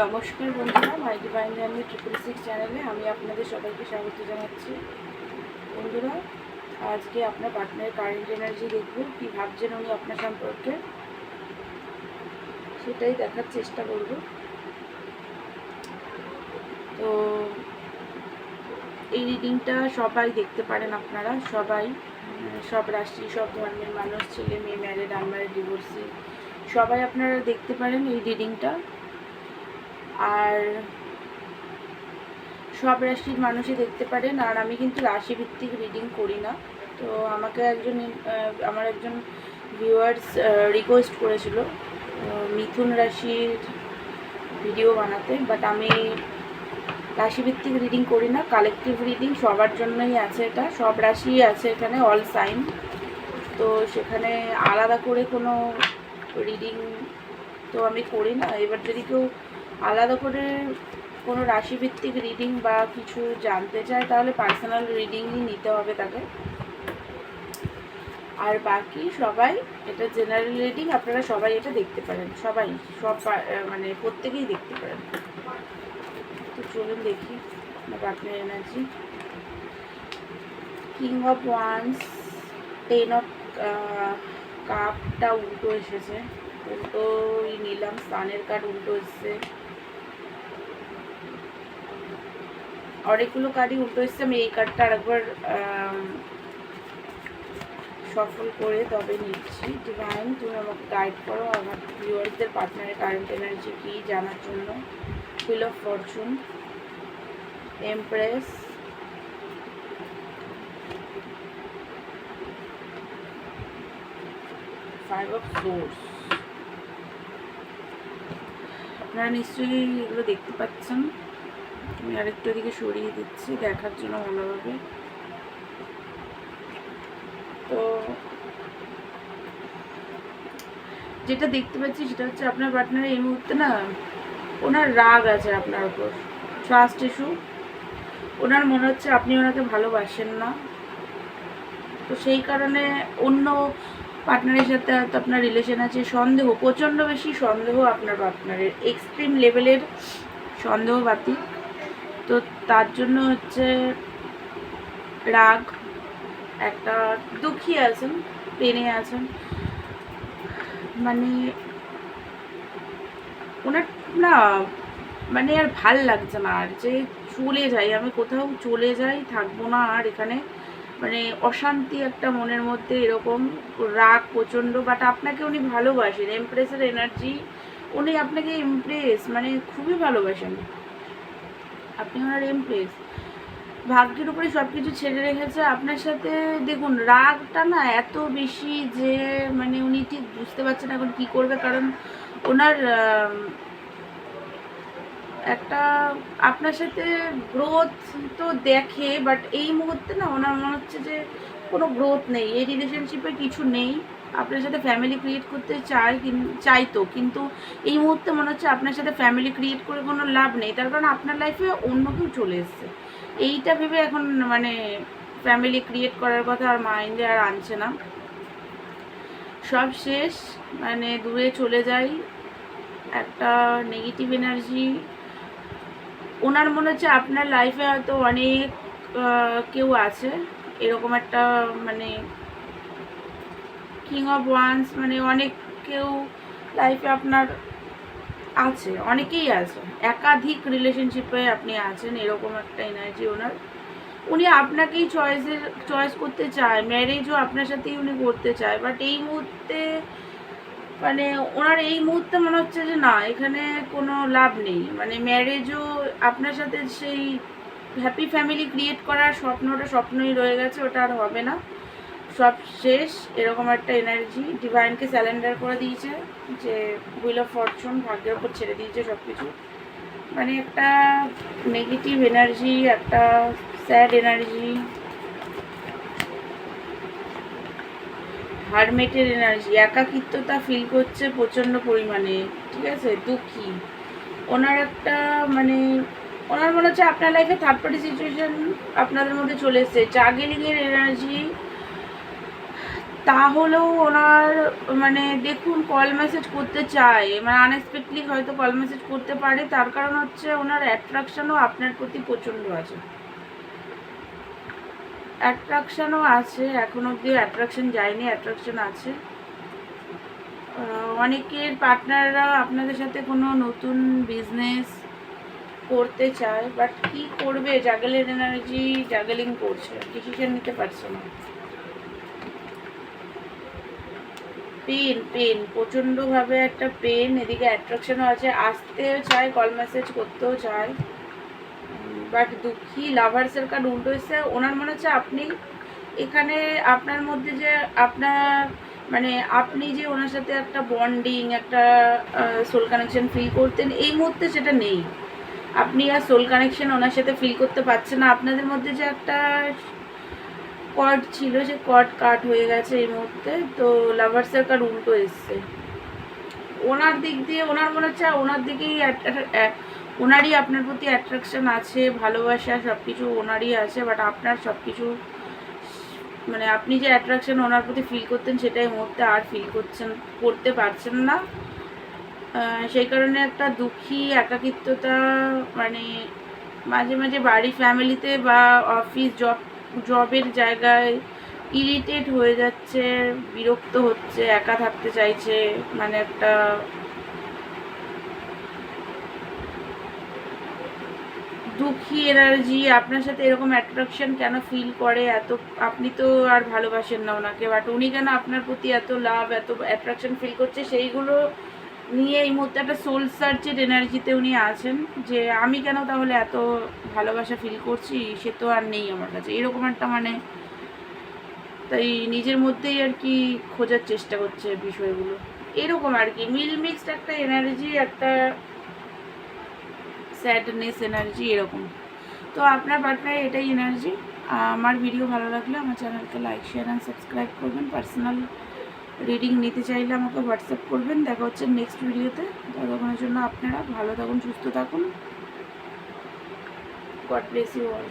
নমস্কার বন্ধুরা, my divine journey triple six চ্যানেলে আমি আপনাদের সবাইকে স্বাগত জানাচ্ছি। বন্ধুরা, আজকে আপনার পার্টনারের কারেন্ট এনার্জি দেখব, কী ভাবছেন উনি আপনার সম্পর্কে? সেটাই দেখার চেষ্টা করব। তো, এই রিডিংটা সবাই দেখতে পারেন আপনারা, সবাই সব রাশি সব ধর্মের মানুষ, ছেলে, মেয়ে ম্যারেড আনম্যারেড ডিভোর্সি সবাই আপনারা দেখতে পারেন এই রিডিংটা আর সব রাশির মানুষই দেখতে পারেন। আর আমি কিন্তু রাশি ভিত্তিক রিডিং করি না। তো আমাকে একজন আমার একজন ভিউয়ার্স রিকোয়েস্ট করেছিল মিথুন রাশির ভিডিও বানাতে। বাট আমি রাশিভিত্তিক রিডিং করি না কালেকটিভ রিডিং সবার জন্যই আছে এটা। সব রাশি আছে এখানে অল সাইন তো সেখানে আলাদা করে কোনো রিডিং তো আমি করি না। এবার যদি কেউ আলাদা করে কোনো রাশিভিত্তিক রিডিং বা কিছু জানতে চায়, তাহলে পার্সোনাল রিডিংই নিতে হবে তাকে। আর বাকি সবাই, এটা জেনারেল রিডিং আপনারা সবাই এটা দেখতে পারেন। সবাই, সব মানে প্রত্যেকেই দেখতে পারেন। তো চলুন দেখি partner energy king of wands ten of কাপটা উল্টো এসেছে। উল্টোই নিলাম সানের কার্ড উল্টো এসছে। অনেকগুলো কার্ডই উল্টো এসছে। আমি এই কার্ডটা আরেকবার সফল করে তবে নিচ্ছি। ডিভাইন তুমি আমাকে গাইড করো। আমার ভিউয়ারদের পার্টনারের কারেন্ট এনার্জি কী জানার জন্য। Wheel of fortune empress five of swords আপনারা নিশ্চয়ই এগুলো দেখতে পাচ্ছেন। আমি আরেকটু দিকে সরিয়ে দিচ্ছি, দেখার জন্য ভালোভাবে। তো যেটা দেখতে পাচ্ছি সেটা হচ্ছে আপনার পার্টনার এই মুহূর্তে না, ওনার রাগ আছে আপনার উপর ট্রাস্ট ইস্যু ওনার মনে হচ্ছে আপনি ওনাকে ভালোবাসেন না। তো সেই কারণে অন্য পার্টনারের সাথে হয়তো আপনার রিলেশন আছে, সন্দেহ, প্রচণ্ড বেশি সন্দেহ আপনার পার্টনারের এক্সট্রিম লেভেলের সন্দেহবাতি তো তার জন্য হচ্ছে রাগ, একটা দুঃখী আছেন পেনে আছেন। মানে ওনার না মানে আর ভালো লাগছে না, আর যে চলে যাই আমি কোথাও চলে যাই, থাকব না আর এখানে। মানে অশান্তি একটা মনের মধ্যে এরকম রাগ প্রচণ্ড বাট আপনাকে উনি ভালোবাসেন এমপ্রেসের এনার্জি উনি আপনাকে ইমপ্রেস মানে খুবই ভালোবাসেন। আপনি ওনার এমপ্রেস ভাগ্যের উপরে সব কিছু ছেড়ে রেখেছে। আপনার সাথে দেখুন, রাগটা না এত বেশি যে মানে উনি ঠিক বুঝতে পারছেন এখন কি করবে। কারণ ওনার একটা আপনার সাথে গ্রোথ তো দেখে বাট এই মুহূর্তে না ওনার মনে হচ্ছে যে কোনো গ্রোথ নেই। এই রিলেশনশিপে কিছু নেই। আপনার সাথে ফ্যামিলি ক্রিয়েট করতে চায় চাইতো কিন্তু এই মুহূর্তে মনে হচ্ছে আপনার সাথে ফ্যামিলি ক্রিয়েট করে কোনো লাভ নেই। তার কারণ আপনার লাইফে অন্য কেউ চলে এসছে। এইটা ভেবে এখন মানে ফ্যামিলি ক্রিয়েট করার কথা আর মাইন্ডে আর আনছে না। সব শেষ। মানে দূরে চলে যাই। একটা নেগেটিভ এনার্জি ওনার মনে হচ্ছে আপনার লাইফে হয়তো অনেক কেউ আছে। এরকম একটা মানে কিং অফ ওয়ান্স মানে অনেক কেউ লাইফে আপনার আছে, অনেকেই আছে একাধিক রিলেশনশিপে আপনি আছেন, এরকম একটা এনার্জি ওনার। উনি আপনাকেই চয়েসের চয়েস করতে চায় ম্যারেজও আপনার সাথেই উনি করতে চায়। বাট এই মুহূর্তে মানে ওনার এই মুহূর্তে মনে হচ্ছে যে না, এখানে কোনো লাভ নেই। মানে ম্যারেজও আপনার সাথে সেই হ্যাপি ফ্যামিলি ক্রিয়েট করার স্বপ্নটা স্বপ্নই রয়ে গেছে, ওটা আর হবে না। সব শেষ, এরকম একটা এনার্জি ডিভাইনকে স্যালেন্ডার করে দিয়েছে যে হুইল অফ ফরচুন ভাগ্যের উপর ছেড়ে দিয়েছে সব কিছু মানে একটা নেগেটিভ এনার্জি একটা স্যাড এনার্জি হারমেটের এনার্জি একাকিত্বতা ফিল করছে প্রচণ্ড পরিমাণে, ঠিক আছে? দুঃখী। ওনার একটা মানে ওনার মনে হচ্ছে আপনার লাইফে থার্ড পার্টি সিচুয়েশন আপনাদের মধ্যে চলে এসছে। জাগেলিংয়ের এনার্জি তাহলেও ওনার মানে দেখুন কল মেসেজ করতে চায়। মানে আনএক্সপেক্টলি হয়তো কল মেসেজ করতে পারে, তার কারণ হচ্ছে ওনার অ্যাট্রাকশনও আপনার প্রতি প্রচণ্ড আছে। অ্যাট্রাকশনও আছে, এখন অবধি অ্যাট্রাকশন যায়নি অ্যাট্রাকশন আছে। অনেকের পার্টনাররা আপনাদের সাথে কোনো নতুন বিজনেস করতে চায় বাট কি করবে? জাগলের এনার্জি জাগলিং করছে ডিসিশন নিতে পারছে না। পেন পেন, প্রচণ্ডভাবে একটা পেন, এদিকে অ্যাট্রাকশনও আছে। আসতেও চায় কল মেসেজ করতেও চায়। বাট দুঃখী লাভার্সের কার্ড উল্টো এসে ওনার মনে হচ্ছে আপনি এখানে আপনার মধ্যে যে আপনার মানে আপনি যে ওনার সাথে একটা বন্ডিং একটা সোল কানেকশন ফিল করতেন, এই মুহূর্তে সেটা নেই। আপনি আর সোল কানেকশন ওনার সাথে ফিল করতে পারছেন না। আপনাদের মধ্যে যে একটা কর্ড ছিল সে কর্ড কাট হয়ে গেছে এই মুহূর্তে, তো লাভার্সের কার্ড উল্টো এসছে। ওনার দিক দিয়ে, ওনার মনে হচ্ছে ওনার দিকেই ওনারই আপনার প্রতি অ্যাট্রাকশন আছে, ভালোবাসা সব কিছু ওনারই আছে বাট আপনার সব কিছু মানে আপনি যে অ্যাট্রাকশন ওনার প্রতি ফিল করতেন সেটাই মুহূর্তে আর ফিল করছেন, করতে পারছেন না। সেই কারণে একটা দুঃখী, একাকিত্বতা মানে মাঝে মাঝে বাড়ি ফ্যামিলিতে বা অফিস জব জবের জায়গায় ইরিটেট হয়ে যাচ্ছে, বিরক্ত হচ্ছে, একা থাকতে চাইছে মানে একটা দুঃখী এনার্জি আপনার সাথে এরকম অ্যাট্রাকশন কেন ফিল করে? এত, আপনি তো আর ভালোবাসেন না ওনাকে বাট উনি কেন আপনার প্রতি এত লাভ এত অ্যাট্রাকশন ফিল করছে? সেইগুলো নিয়ে এই মুহূর্তে একটা সোল সার্চের এনার্জিতে উনি আছেন, যে আমি কেন তাহলে এত ভালোবাসা ফিল করছি, সে তো আর নেই আমার কাছে। এরকম একটা মানে তাই নিজের মধ্যেই আর কি খোঁজার চেষ্টা করছে বিষয়গুলো। এরকম আর কি, মিল মিক্সড একটা এনার্জি একটা স্যাডনেস এনার্জি এরকম। তো আপনার পার্টনার এটাই এনার্জি আমার ভিডিও ভালো লাগলে আমার চ্যানেলকে লাইক শেয়ার অ্যান্ড সাবস্ক্রাইব করবেন। পার্সোনাল রিডিং নিতে চাইলে আমাকে হোয়াটসঅ্যাপ করবেন। দেখা হচ্ছে নেক্সট ভিডিওতে ততক্ষণের জন্য আপনারা ভালো থাকুন, সুস্থ থাকুন। God bless you all